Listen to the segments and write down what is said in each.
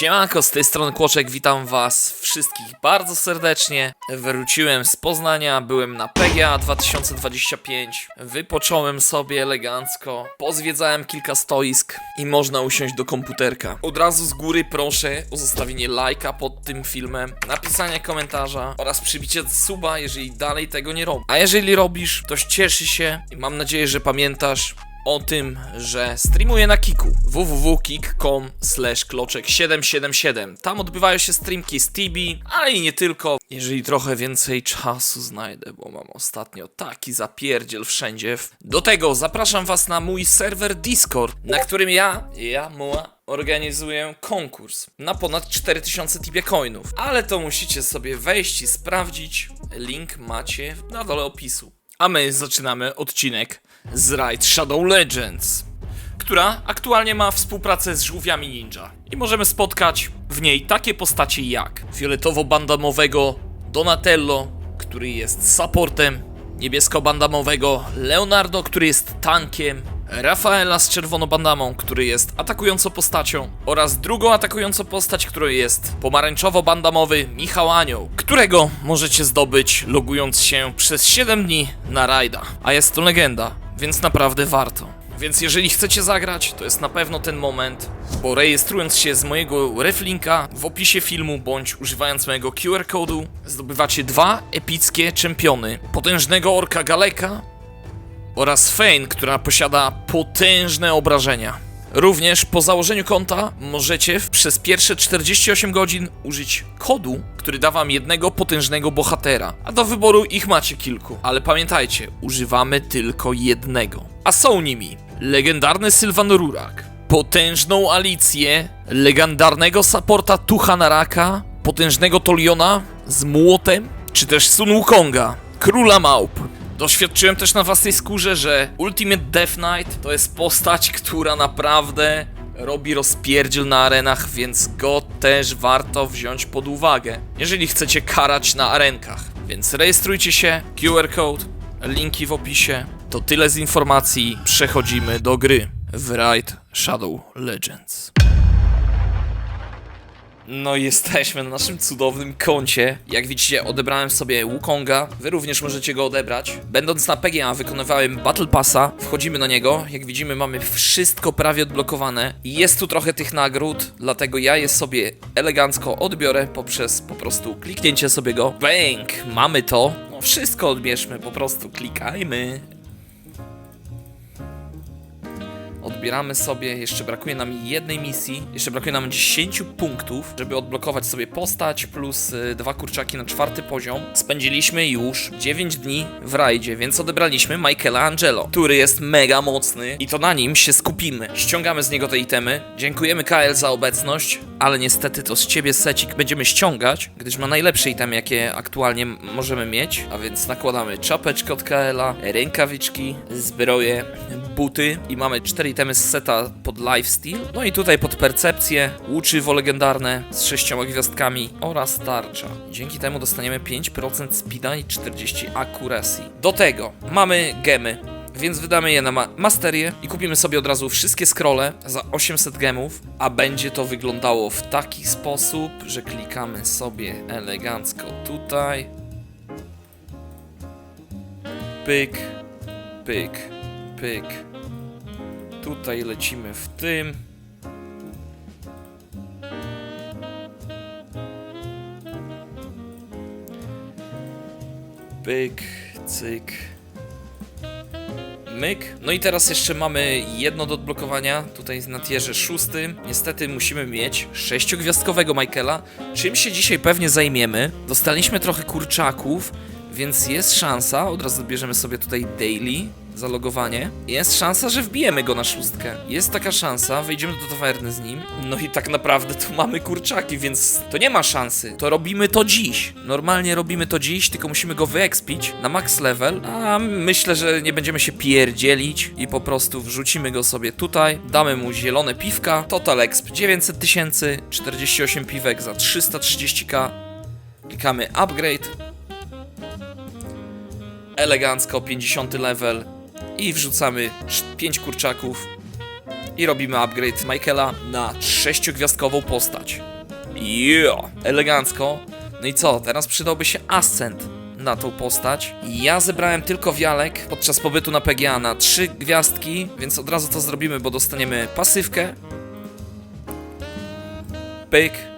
Siemanko, z tej strony Kłoczek, witam was wszystkich bardzo serdecznie. Wróciłem z Poznania, byłem na PGA 2025, wypocząłem sobie elegancko, pozwiedzałem kilka stoisk i można usiąść do komputerka. Od razu z góry proszę o zostawienie lajka pod tym filmem, napisanie komentarza oraz przybicie suba, jeżeli dalej tego nie robisz. A jeżeli robisz, to cieszy się i mam nadzieję, że pamiętasz, o tym, że streamuję na Kiku www.kik.com kloczek777 Tam odbywają się streamki z Tibi, ale i nie tylko. Jeżeli trochę więcej czasu znajdę, bo mam ostatnio taki zapierdziel wszędzie. Do tego zapraszam was na mój serwer Discord, na którym ja, ja, Muła, organizuję konkurs na ponad 4000 Tibia coinów. Ale to musicie sobie wejść i sprawdzić. Link macie na dole opisu. A my zaczynamy odcinek z Raid Shadow Legends, która aktualnie ma współpracę z żółwiami ninja. I możemy spotkać w niej takie postacie jak fioletowo-bandamowego Donatello, który jest supportem, niebiesko-bandamowego Leonardo, który jest tankiem, Rafaela z czerwono-bandamą, który jest atakującą postacią oraz drugą atakującą postać, którą jest pomarańczowo-bandamowy Michał Anioł, którego możecie zdobyć logując się przez 7 dni na rajda. A jest to legenda, więc naprawdę warto. Więc jeżeli chcecie zagrać, to jest na pewno ten moment, bo rejestrując się z mojego reflinka w opisie filmu bądź używając mojego QR kodu, zdobywacie dwa epickie czempiony. Potężnego orka Galeka oraz Fane, która posiada potężne obrażenia. Również po założeniu konta możecie przez pierwsze 48 godzin użyć kodu, który da wam jednego potężnego bohatera. A do wyboru ich macie kilku. Ale pamiętajcie, używamy tylko jednego. A są nimi legendarny Sylvan Rurak, potężną Alicję, legendarnego supporta Tuchanaraka, potężnego Toliona z młotem, czy też Sun Wukonga, króla małp. Doświadczyłem też na własnej skórze, że Ultimate Death Knight to jest postać, która naprawdę robi rozpierdziel na arenach, więc go też warto wziąć pod uwagę, jeżeli chcecie karać na arenkach. Więc rejestrujcie się, QR code, linki w opisie. To tyle z informacji, przechodzimy do gry w Raid Shadow Legends. No i jesteśmy na naszym cudownym koncie. Jak widzicie, odebrałem sobie Wukonga. Wy również możecie go odebrać. Będąc na PGA wykonywałem Battle Passa. Wchodzimy na niego. Jak widzimy, mamy wszystko prawie odblokowane. Jest tu trochę tych nagród, dlatego ja je sobie elegancko odbiorę poprzez po prostu kliknięcie sobie go. Bang! Mamy to. No wszystko odbierzmy, po prostu klikajmy. Odbieramy sobie, jeszcze brakuje nam jednej misji, jeszcze brakuje nam 10 punktów, żeby odblokować sobie postać plus y, dwa kurczaki na czwarty poziom. Spędziliśmy już 9 dni w rajdzie, więc odebraliśmy Michaela Angelo, który jest mega mocny i to na nim się skupimy. Ściągamy z niego te itemy. Dziękujemy KL za obecność, ale niestety to z ciebie secik będziemy ściągać, gdyż ma najlepsze itemy, jakie aktualnie możemy mieć, a więc nakładamy czapeczkę od KL-a, rękawiczki, zbroję, buty i mamy 4 itemy z seta pod lifesteal. No i tutaj pod percepcję, łuczywo legendarne z 6 gwiazdkami oraz tarcza. Dzięki temu dostaniemy 5% speeda i 40 accuracy. Do tego mamy gemy. Więc wydamy je na ma masterię i kupimy sobie od razu wszystkie scrolle za 800 gemów, a będzie to wyglądało w taki sposób, że klikamy sobie elegancko tutaj. Pyk, pyk, pyk. Tutaj lecimy w tym. Pyk, cyk. Myk. No i teraz jeszcze mamy jedno do odblokowania. Tutaj na tierze szóstym. Niestety musimy mieć sześciogwiazdkowego Michaela. Czym się dzisiaj pewnie zajmiemy? Dostaliśmy trochę kurczaków, więc jest szansa. Od razu bierzemy sobie tutaj daily zalogowanie. Jest szansa, że wbijemy go na szóstkę. Jest taka szansa, wejdziemy do tawerny z nim. No i tak naprawdę tu mamy kurczaki, więc to nie ma szansy. To robimy to dziś. Normalnie robimy to dziś, tylko musimy go wyekspić na max level. A myślę, że nie będziemy się pierdzielić i po prostu wrzucimy go sobie tutaj. Damy mu zielone piwka. Total exp 900 tysięcy, 48 piwek za 330k. Klikamy upgrade elegancko 50 level i wrzucamy 5 kurczaków i robimy upgrade Michaela na sześciogwiazdkową postać. Yeah! Elegancko. No i co? Teraz przydałby się Ascent na tą postać. Ja zebrałem tylko wialek podczas pobytu na PGA na trzy gwiazdki, więc od razu to zrobimy, bo dostaniemy pasywkę. Pyk.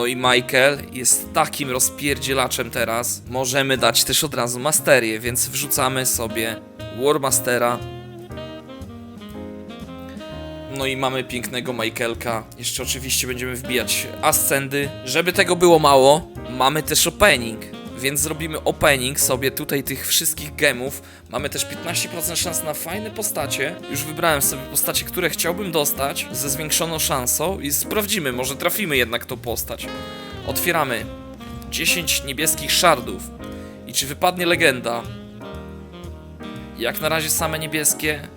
No i Michael jest takim rozpierdzielaczem teraz. Możemy dać też od razu masterię, więc wrzucamy sobie Warmastera. No i mamy pięknego Michaelka. Jeszcze oczywiście będziemy wbijać ascendy. Żeby tego było mało, mamy też opening. Więc zrobimy opening sobie tutaj tych wszystkich gemów. Mamy też 15% szans na fajne postacie. Już wybrałem sobie postacie, które chciałbym dostać ze zwiększoną szansą i sprawdzimy, może trafimy jednak tą postać. Otwieramy 10 niebieskich szardów. I czy wypadnie legenda? Jak na razie same niebieskie,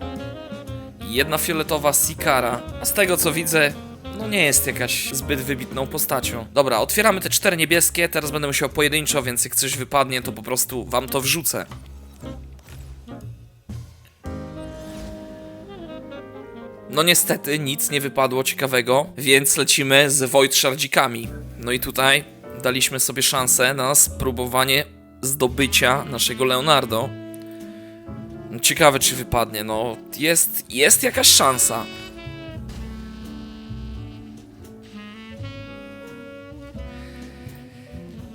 jedna fioletowa Sikara. A z tego co widzę, no nie jest jakaś zbyt wybitną postacią. Dobra, otwieramy te cztery niebieskie, teraz będę musiał pojedynczo, więc jak coś wypadnie, to po prostu wam to wrzucę. No niestety nic nie wypadło ciekawego, więc lecimy z Void Shardzikami. No i tutaj daliśmy sobie szansę na spróbowanie zdobycia naszego Leonardo. Ciekawe czy wypadnie, no jest, jest jakaś szansa.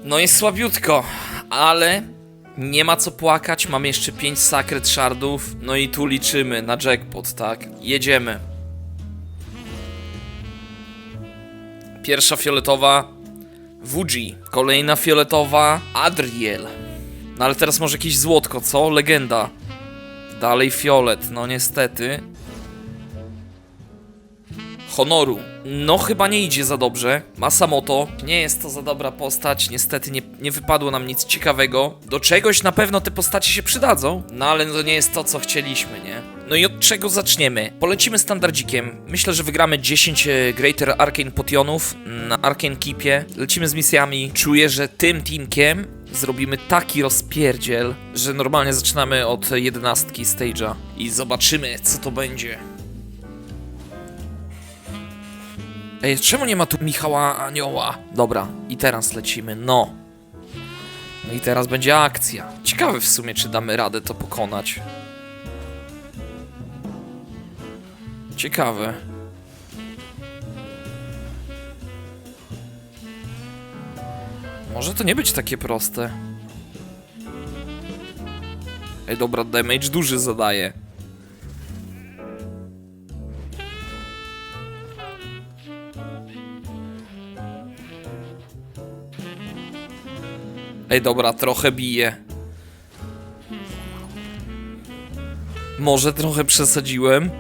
No jest słabiutko, ale nie ma co płakać, mamy jeszcze 5 Sacred Shardów, no i tu liczymy na jackpot, tak? Jedziemy. Pierwsza fioletowa Wuji, kolejna fioletowa Adriel. No ale teraz może jakieś złotko, co? Legenda. Dalej fiolet, no niestety. Honoru. No chyba nie idzie za dobrze. Masamoto. Nie jest to za dobra postać. Niestety nie, nie wypadło nam nic ciekawego. Do czegoś na pewno te postacie się przydadzą. No ale to nie jest to, co chcieliśmy, nie? No i od czego zaczniemy? Polecimy standardzikiem. Myślę, że wygramy 10 e, Greater Arcane Potionów na Arcane Keepie. Lecimy z misjami. Czuję, że tym teamkiem zrobimy taki rozpierdziel, że normalnie zaczynamy od jedenastki stage'a i zobaczymy, co to będzie. Ej, czemu nie ma tu Michała Anioła? Dobra, i teraz lecimy, no. No i teraz będzie akcja. Ciekawe w sumie, czy damy radę to pokonać. Ciekawe. Może to nie być takie proste. Ej, dobra, damage duży zadaje. Ej, dobra, trochę bije. Może trochę przesadziłem.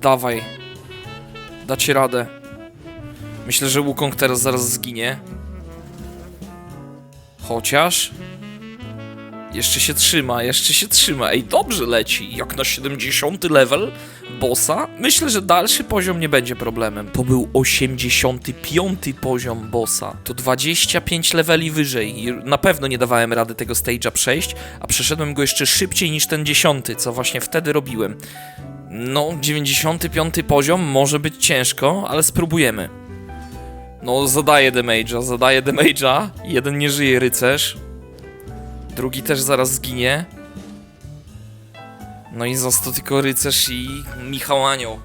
Dawaj. Dacie radę. Myślę, że Wukong teraz zaraz zginie. Chociaż... Jeszcze się trzyma, jeszcze się trzyma. Ej, dobrze leci. Jak na 70 level bossa. Myślę, że dalszy poziom nie będzie problemem. To był 85 poziom bossa. To 25 leveli wyżej. Na pewno nie dawałem rady tego stage'a przejść, a przeszedłem go jeszcze szybciej niż ten 10, co właśnie wtedy robiłem. No, 95 poziom może być ciężko, ale spróbujemy. No, zadaje damage'a, zadaje damage'a. Jeden nie żyje rycerz. Drugi też zaraz zginie. No i został tylko rycerz i Michał Anioł.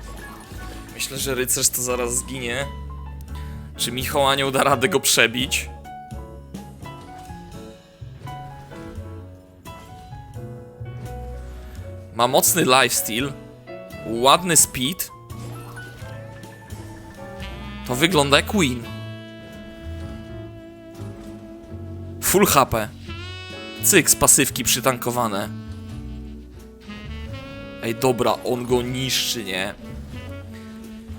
Myślę, że rycerz to zaraz zginie. Czy Michał Anioł da radę go przebić? Ma mocny lifesteal. Ładny speed. To wygląda jak Queen. Full HP. Cyk z pasywki przytankowane. Ej, dobra, on go niszczy, nie?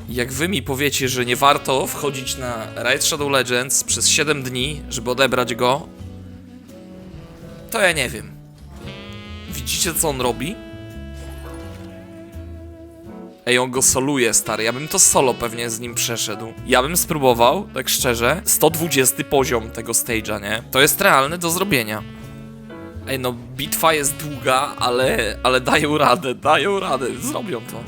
Jak wy mi powiecie, że nie warto wchodzić na Raid Shadow Legends przez 7 dni, żeby odebrać go, to ja nie wiem. Widzicie, co on robi? Ej, on go soluje, stary. Ja bym to solo pewnie z nim przeszedł. Ja bym spróbował, tak szczerze, 120 poziom tego stage'a, nie? To jest realne do zrobienia. Ej, no bitwa jest długa, ale, ale dają radę, dają radę, zrobią to.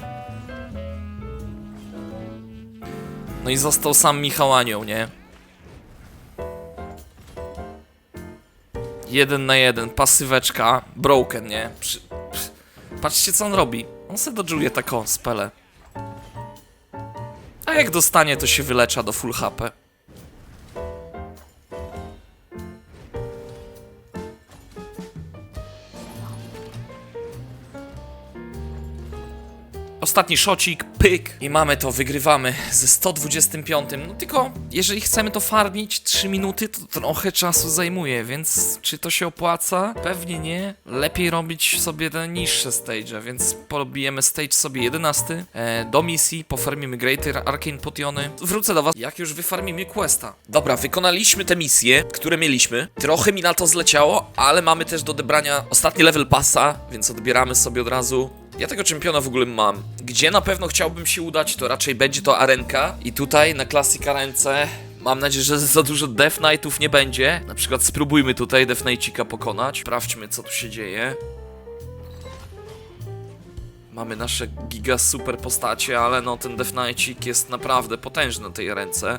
No i został sam Michał Anioł, nie? Jeden na jeden, pasyweczka, broken, nie? Przy, przy, patrzcie co on robi. On se dodżuje taką spelę. A jak dostanie, to się wylecza do full HP. Ostatni szocik, pyk i mamy to, wygrywamy ze 125. No tylko, jeżeli chcemy to farmić 3 minuty, to trochę czasu zajmuje, więc czy to się opłaca? Pewnie nie. Lepiej robić sobie te niższe stage, więc porobijemy stage sobie 11 e, do misji, pofarmimy Greater Arcane Potiony. Wrócę do was, jak już wyfarmimy questa. Dobra, wykonaliśmy te misje, które mieliśmy. Trochę mi na to zleciało, ale mamy też do odebrania ostatni level passa, więc odbieramy sobie od razu ja tego czempiona w ogóle mam. Gdzie na pewno chciałbym się udać, to raczej będzie to arenka. I tutaj na Classic Arence mam nadzieję, że za dużo Death Knightów nie będzie. Na przykład spróbujmy tutaj Death Knightika pokonać. Sprawdźmy, co tu się dzieje. Mamy nasze giga super postacie, ale no ten Death Knightcik jest naprawdę potężny na tej ręce.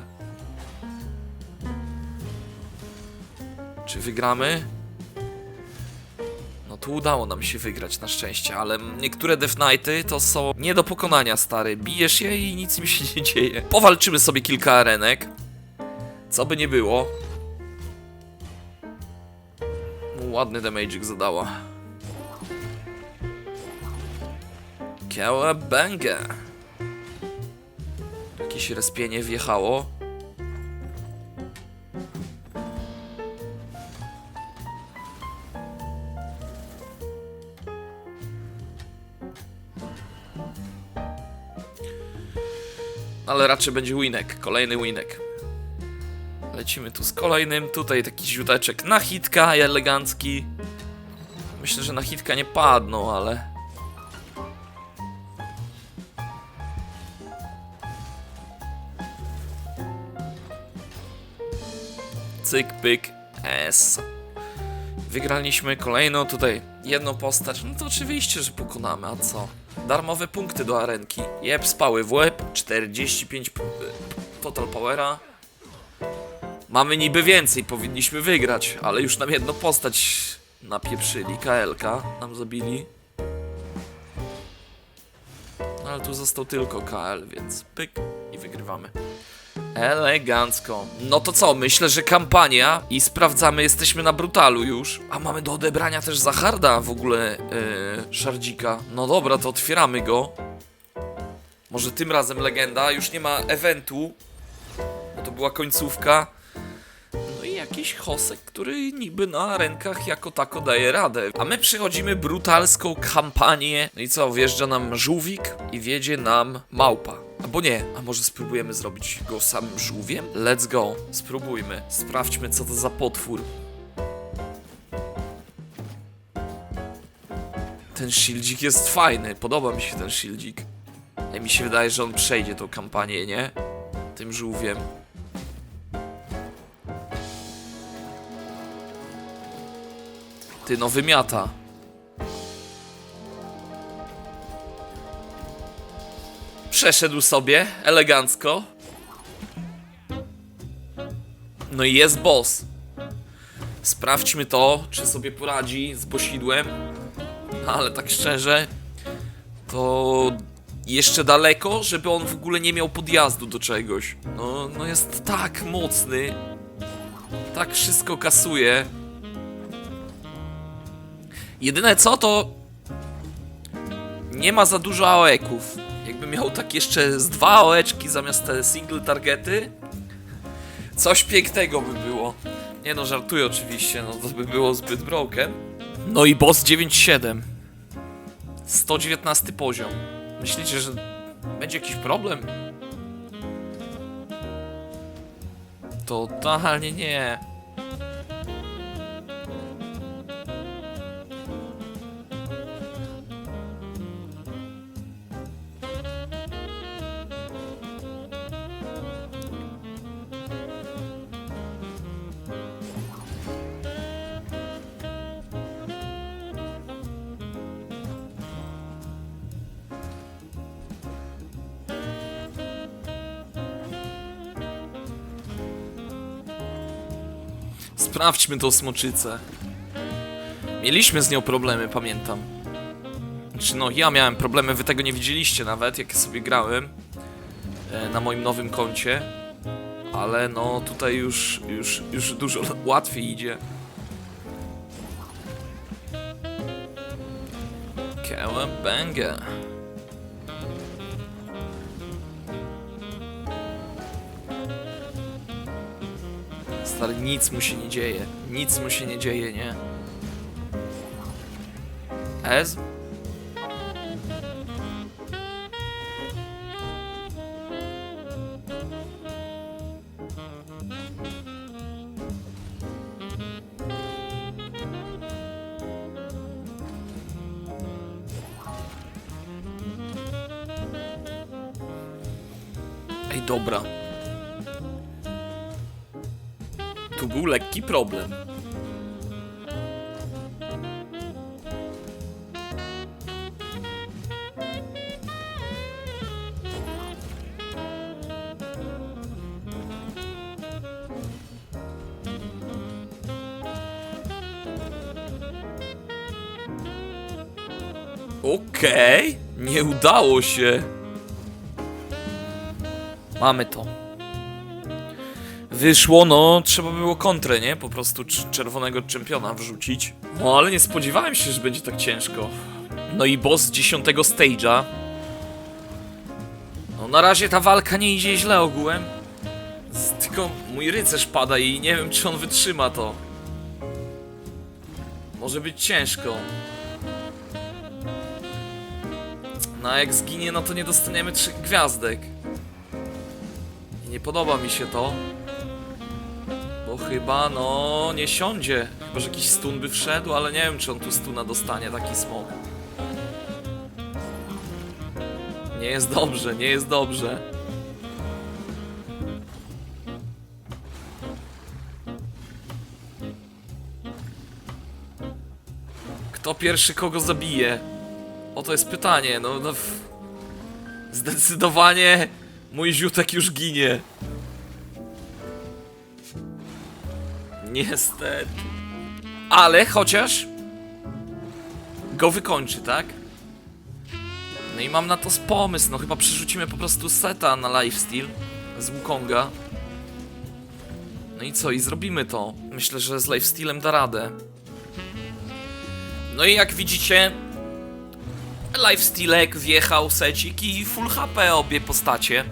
Czy wygramy? Tu udało nam się wygrać na szczęście, ale niektóre Death Knighty to są nie do pokonania, stary. Bijesz je i nic im się nie dzieje. Powalczymy sobie kilka arenek. Co by nie było. Ładny damage'ik zadała. Kałabanga. Jakieś respienie wjechało. Ale raczej będzie winek, kolejny winek. Lecimy tu z kolejnym, tutaj taki źródeczek na hitka, elegancki. Myślę, że na hitka nie padną, ale... Cyk, pyk, S. Wygraliśmy kolejną tutaj jedną postać, no to oczywiście, że pokonamy, a co? Darmowe punkty do arenki. Jeb, spały w łeb, 45 p- total powera. Mamy niby więcej, powinniśmy wygrać, ale już nam jedną postać napieprzyli, KLK nam zabili. No ale tu został tylko KL, więc pyk i wygrywamy. Elegancko. No to co, myślę, że kampania i sprawdzamy, jesteśmy na brutalu już. A mamy do odebrania też Zacharda w ogóle yy, szardzika. No dobra, to otwieramy go. Może tym razem legenda, już nie ma eventu. Bo to była końcówka. No i jakiś hosek, który niby na rękach jako tako daje radę. A my przechodzimy brutalską kampanię. No i co, wjeżdża nam żółwik i wiedzie nam małpa. Albo nie, a może spróbujemy zrobić go samym żółwiem? Let's go, spróbujmy. Sprawdźmy, co to za potwór. Ten shieldzik jest fajny, podoba mi się ten shieldzik. I mi się wydaje, że on przejdzie tą kampanię, nie? Tym żółwiem. Ty no wymiata. Przeszedł sobie elegancko. No i jest boss. Sprawdźmy to, czy sobie poradzi z bosidłem. Ale tak szczerze, to jeszcze daleko, żeby on w ogóle nie miał podjazdu do czegoś. No, no jest tak mocny. Tak wszystko kasuje. Jedyne co to nie ma za dużo aoeków. Jakby miał tak jeszcze z dwa aoeczki zamiast te single targety, coś pięknego by było. Nie no, żartuję oczywiście, no to by było zbyt broken. No i boss 9-7. 119 poziom. Myślicie, że będzie jakiś problem? Totalnie nie. Sprawdźmy tą smoczycę. Mieliśmy z nią problemy, pamiętam. Znaczy, no, ja miałem problemy, wy tego nie widzieliście nawet, jak sobie grałem e, na moim nowym koncie. Ale no, tutaj już, już, już dużo łatwiej idzie. Stary, nic mu się nie dzieje. Nic mu się nie dzieje, nie? Ez? Ej, dobra. Tu był lekki problem. Okej, nie udało się. Mamy to. Wyszło, no, trzeba było kontrę, nie? Po prostu cz- czerwonego czempiona wrzucić. No, ale nie spodziewałem się, że będzie tak ciężko. No i boss dziesiątego stage'a. No, na razie ta walka nie idzie źle ogółem. Tylko mój rycerz pada i nie wiem, czy on wytrzyma to. Może być ciężko. No, a jak zginie, no to nie dostaniemy trzech gwiazdek. Nie podoba mi się to. Bo chyba, no, nie siądzie. Chyba, że jakiś stun by wszedł, ale nie wiem, czy on tu stuna dostanie, taki smok. Nie jest dobrze, nie jest dobrze. Kto pierwszy kogo zabije? Oto jest pytanie, no, no Zdecydowanie mój ziutek już ginie. Niestety. Ale chociaż go wykończy, tak? No i mam na to pomysł, no chyba przerzucimy po prostu seta na lifesteal z Wukonga. No i co, i zrobimy to. Myślę, że z lifestealem da radę. No i jak widzicie, lifestealek wjechał secik i full HP obie postacie.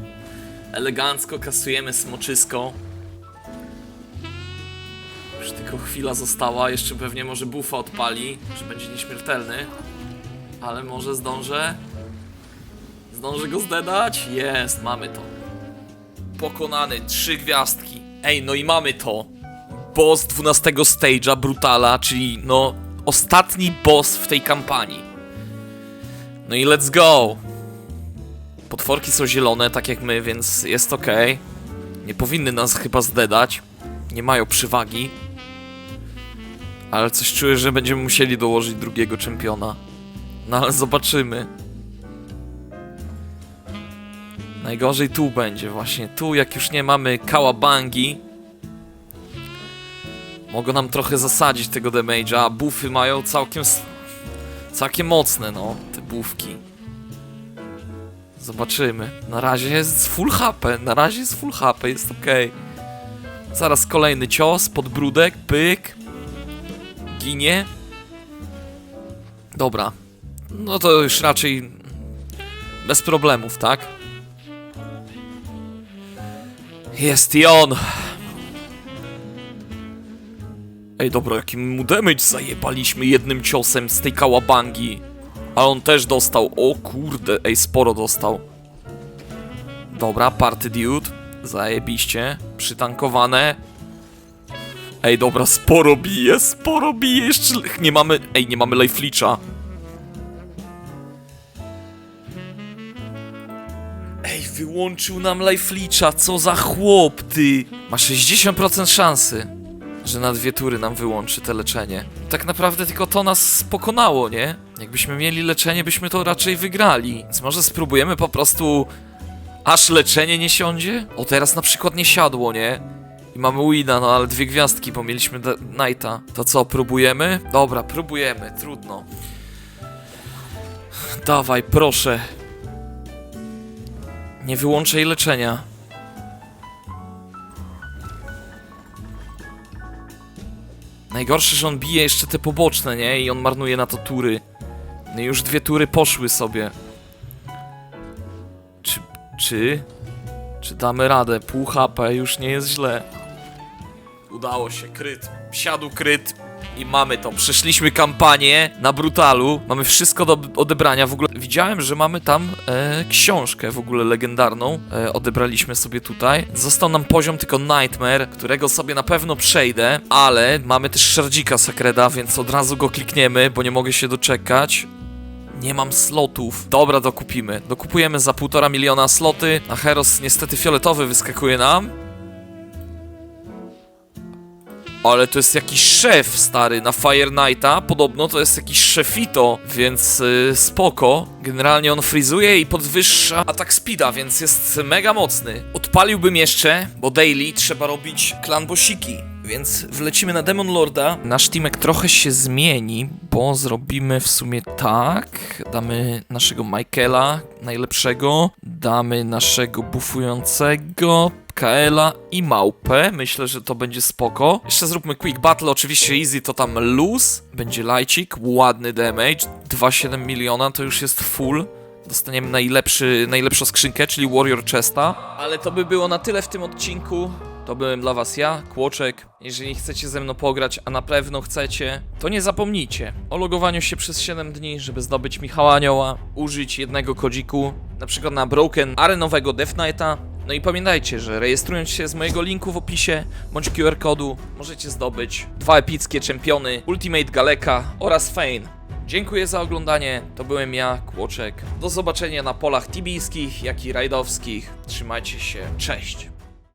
Elegancko kasujemy smoczysko. Tylko chwila została, jeszcze pewnie może buffa odpali, że będzie nieśmiertelny. Ale może zdążę? Zdążę go zdedać? Jest, mamy to. Pokonany, trzy gwiazdki. Ej, no i mamy to. Boss 12 stage'a Brutala, czyli no ostatni boss w tej kampanii. No i let's go. Potworki są zielone, tak jak my, więc jest ok. Nie powinny nas chyba zdedać. Nie mają przewagi. Ale coś czuję, że będziemy musieli dołożyć drugiego czempiona. No ale zobaczymy. Najgorzej tu będzie właśnie. Tu jak już nie mamy kałabangi. Mogą nam trochę zasadzić tego damage'a, a buffy mają całkiem... Całkiem mocne, no, te bufki. Zobaczymy. Na razie jest full HP, na razie jest full HP, jest ok. Zaraz kolejny cios, podbródek, pyk. Ginie. Dobra. No to już raczej bez problemów, tak? Jest i on. Ej, dobra, jaki mu damage zajebaliśmy jednym ciosem z tej kałabangi. A on też dostał. O kurde, ej, sporo dostał. Dobra, party dude. Zajebiście. Przytankowane. Ej, dobra, sporo bije, sporo bije. Jeszcze nie mamy. Ej, nie mamy life leecha. Ej, wyłączył nam life leecha, co za chłop, ty. Ma 60% szansy, że na dwie tury nam wyłączy te leczenie. Tak naprawdę tylko to nas pokonało, nie? Jakbyśmy mieli leczenie, byśmy to raczej wygrali. Więc może spróbujemy po prostu aż leczenie nie siądzie? O, teraz na przykład nie siadło, nie? Mamy Wina, no ale dwie gwiazdki, bo mieliśmy Knighta. To co, próbujemy? Dobra, próbujemy, trudno. Dawaj, proszę. Nie wyłączaj leczenia. Najgorsze, że on bije jeszcze te poboczne, nie? I on marnuje na to tury. No już dwie tury poszły sobie. Czy... czy... Czy damy radę? Pół HP już nie jest źle. Udało się, kryt. Siadł kryt i mamy to. Przeszliśmy kampanię na brutalu. Mamy wszystko do odebrania. W ogóle widziałem, że mamy tam e, książkę w ogóle legendarną. E, odebraliśmy sobie tutaj. Został nam poziom tylko Nightmare, którego sobie na pewno przejdę, ale mamy też Szardzika Sakreda, więc od razu go klikniemy, bo nie mogę się doczekać. Nie mam slotów. Dobra, dokupimy. Dokupujemy za półtora miliona sloty, a Heros niestety fioletowy wyskakuje nam. Ale to jest jakiś szef stary na Fire Knighta. Podobno to jest jakiś szefito, więc yy, spoko. Generalnie on frizuje i podwyższa atak speeda, więc jest mega mocny. Odpaliłbym jeszcze, bo daily trzeba robić klan bosiki. Więc wlecimy na Demon Lorda. Nasz teamek trochę się zmieni, bo zrobimy w sumie tak. Damy naszego Michaela, najlepszego. Damy naszego buffującego. Kaela i Małpę. Myślę, że to będzie spoko. Jeszcze zróbmy Quick Battle, oczywiście easy to tam lose. Będzie lajcik, ładny damage. 2,7 miliona to już jest full. Dostaniemy najlepszy, najlepszą skrzynkę, czyli Warrior Chesta. Ale to by było na tyle w tym odcinku. To byłem dla was ja, Kłoczek. Jeżeli chcecie ze mną pograć, a na pewno chcecie, to nie zapomnijcie o logowaniu się przez 7 dni, żeby zdobyć Michała Anioła, użyć jednego kodziku, na przykład na Broken arenowego Death Knighta. No i pamiętajcie, że rejestrując się z mojego linku w opisie, bądź QR kodu, możecie zdobyć dwa epickie czempiony, Ultimate Galeka oraz Fane. Dziękuję za oglądanie, to byłem ja, Kłoczek. Do zobaczenia na polach tibijskich, jak i rajdowskich. Trzymajcie się, cześć!